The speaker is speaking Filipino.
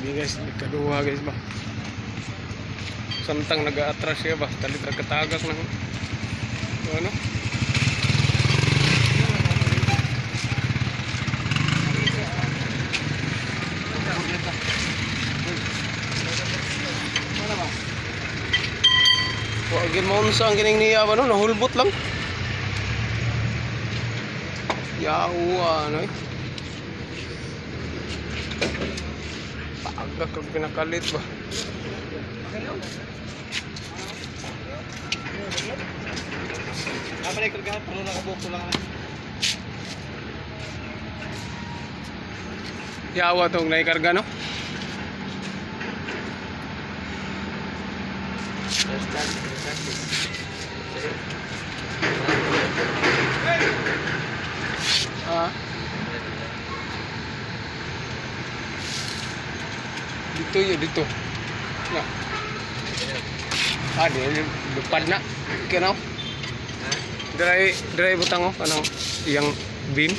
Hindi guys, ikaduha guys ba. Samtang nag-aatras siya ba, talit katagak ng ano? Wag mo unsa ang kining niya ba no, nahulbot lang. Yawa ano eh. Paagak ang pinakalit ba. Apa nih kerja perlu nak kabuk tulang Yawa tong naikarga no. Ah. Dito yun, dito. Na. Ah, di, lupad na. Kano? Dry, dry butang oh, ano, yang beam.